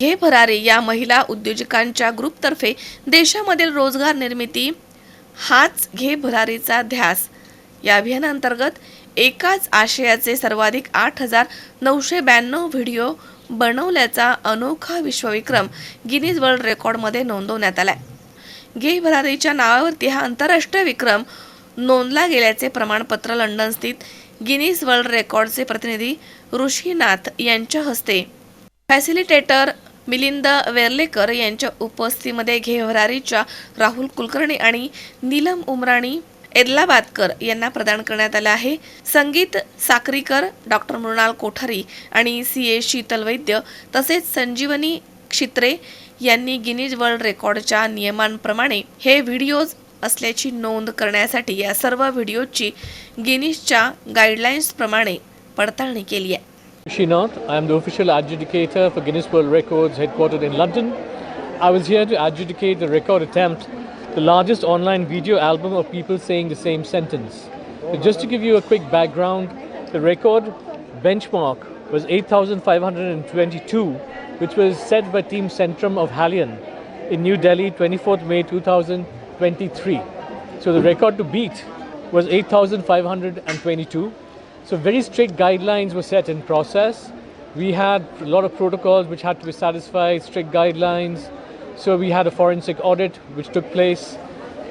घे भरारी या महिला उद्योजकांच्या ग्रुपतर्फे देशामधील रोजगार निर्मिती हाच घे भरारीचा ध्यास. या अभियानांतर्गत एकाच आशयाचे सर्वाधिक आठ हजार नऊशे ब्याण्णव व्हिडिओ बनवल्याचा अनोखा विश्वविक्रम गिनीज वर्ल्ड रेकॉर्डमध्ये नोंदवण्यात आलाय. घे भरारीच्या नावावरती हा आंतरराष्ट्रीय विक्रम नोंदला गेल्याचे प्रमाणपत्र लंडन स्थित गिनीज वर्ल्ड रेकॉर्डचे प्रतिनिधी ऋषीनाथ यांच्या हस्ते फॅसिलिटेटर मिलिंद वेर्लेकर यांच्या उपस्थितीमध्ये घेवरारीच्या राहुल कुलकर्णी आणि नीलम उमराणी एदलाबादकर यांना प्रदान करण्यात आलं आहे. संगीत साक्रीकर डॉक्टर मृणाल कोठारी आणि सी ए शीतल वैद्य तसेच संजीवनी क्षित्रे यांनी गिनीज वर्ल्ड रेकॉर्डच्या नियमांप्रमाणे हे व्हिडिओज असल्याची नोंद करण्यासाठी या सर्व व्हिडिओची गिनीजच्या गाईडलाईन्सप्रमाणे पडताळणी केली आहे. Shinath, I am the official adjudicator for Guinness World Records headquartered in London. I was here to adjudicate the record attempt, the largest online video album of people saying the same sentence. So just to give you a quick background, the record benchmark was 8,522, which was set by Team Centrum of Hallion in New Delhi, 24th May 2023. So the record to beat was 8,522. So very strict guidelines were set in process. We had a lot of protocols which had to be satisfied, strict guidelines. So we had a forensic audit which took place,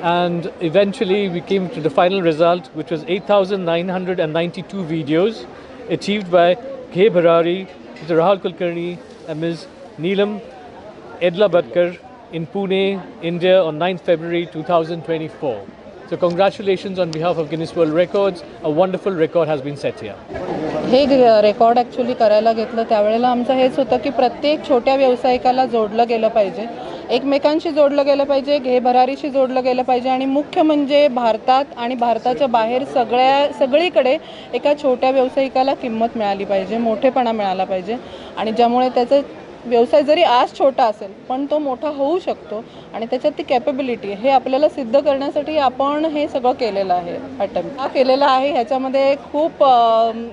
and eventually we came to the final result, which was 8,992 videos achieved by K. Bharari, Mr. Rahul Kulkarni, and Ms. Neelam Edla Bhatkar in Pune, India on 9th February 2024. So congratulations on behalf of Guinness World Records. A wonderful record has been set here. हे record actually करायला घेतलं त्यावेळेला आमचं हेच होतं की प्रत्येक छोट्या व्यावसायिकाला जोडलं गेलं पाहिजे एकमेकांशी जोडलं गेलं पाहिजे घे भरारीशी जोडलं गेलं पाहिजे आणि मुख्य म्हणजे भारतात आणि भारताच्या बाहेर सगळ्या सगळीकडे एका छोट्या व्यावसायिकाला किंमत मिळाली पाहिजे मोठेपणा मिळाला पाहिजे आणि ज्यामुळे त्याचं व्यवसाय जरी आज छोटा असेल पण तो मोठा होऊ शकतो आणि त्याच्यात ती कॅपेबिलिटी हे आपल्याला सिद्ध करण्यासाठी आपण हे सगळं केलेलं आहे अटेम्प्ट हा केलेला आहे ह्याच्यामध्ये खूप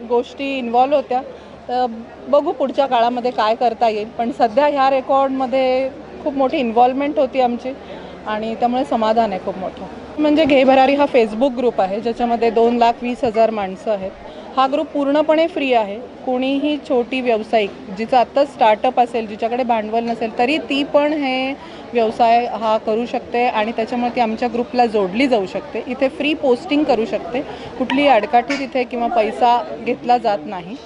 गोष्टी इन्व्हॉल्व होत्या. तर बघू पुढच्या काळामध्ये काय करता येईल पण सध्या ह्या रेकॉर्डमध्ये खूप मोठी इन्व्हॉल्वमेंट होती आमची आणि त्यामुळे समाधान आहे खूप मोठं. म्हणजे घे भरारी हा फेसबुक ग्रुप आहे ज्याच्यामध्ये दोन लाख वीस हजार माणसं आहेत. हा ग्रुप पूर्णपणे फ्री आहे. कोणीही छोटी व्यावसायिक जिचं आत्ताच स्टार्टअप असेल जिच्याकडे भांडवल नसेल तरी ती पण हे व्यवसाय हा करू शकते आणि त्याच्यामुळे ती आमच्या ग्रुपला जोडली जाऊ शकते. इथे फ्री पोस्टिंग करू शकते. कुठलीही अडकाठी तिथे किंवा पैसा घेतला जात नाही.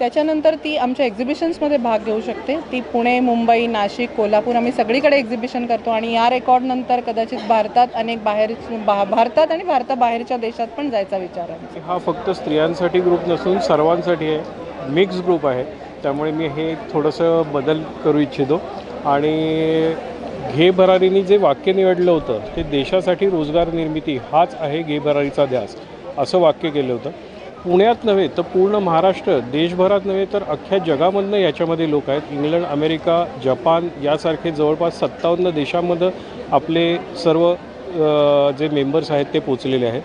त्याच्यानंतर ती आमच्या एक्झिबिशन्समध्ये भाग घेऊ शकते. ती पुणे मुंबई नाशिक कोल्हापूर आम्ही सगळीकडे एक्झिबिशन करतो आणि या रेकॉर्डनंतर कदाचित भारतात अनेक बाहेर भा भारतात आणि भारताबाहेरच्या देशात पण जायचा विचार आहे. हा फक्त स्त्रियांसाठी ग्रुप नसून सर्वांसाठी आहे. मिक्स ग्रुप आहे. त्यामुळे मी हे थोडंसं बदल करू इच्छितो. आणि घे भरारीने जे वाक्य निवडलं होतं ते देशासाठी रोजगार निर्मिती हाच आहे घे भरारीचा ध्यास असं वाक्य केलं होतं. पुण्यात नव्हे तर पूर्ण महाराष्ट्र देशभरात नव्हे तर अख्ख्या जगामधनं याच्यामध्ये लोक आहेत. इंग्लंड अमेरिका जपान यासारखे जवळपास सत्तावन्न देशामध्ये आपले सर्व जे मेंबर्स आहेत ते पोचलेले आहेत.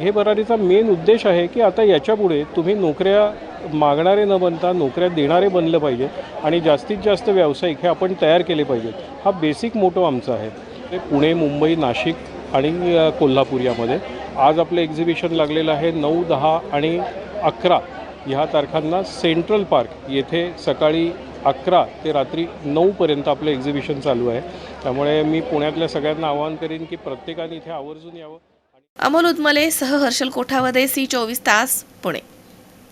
घे भरारीचा मेन उद्देश आहे की आता याच्यापुढे तुम्ही नोकऱ्या मागणारे न बनता नोकऱ्या देणारे बनलं पाहिजे आणि जास्तीत जास्त व्यावसायिक हे आपण तयार केले पाहिजेत. हा बेसिक मोटो आमचा आहे. पुणे मुंबई नाशिक आणि कोल्हापूर यामध्ये. आज आपलं एक्झिबिशन लागलेलं आहे नऊ दहा आणि अकरा. ह्या तारखांना सेंट्रल पार्क येथे सकाळी अकरा ते रात्री नऊपर्यंत आपलं एक्झिबिशन चालू आहे. त्यामुळे मी पुण्यातल्या सगळ्यांना आवाहन करेन की प्रत्येकाने इथे आवर्जून यावं. अमोल उदमले सह हर्षल कोठावदे सी चोवीस तास पुणे.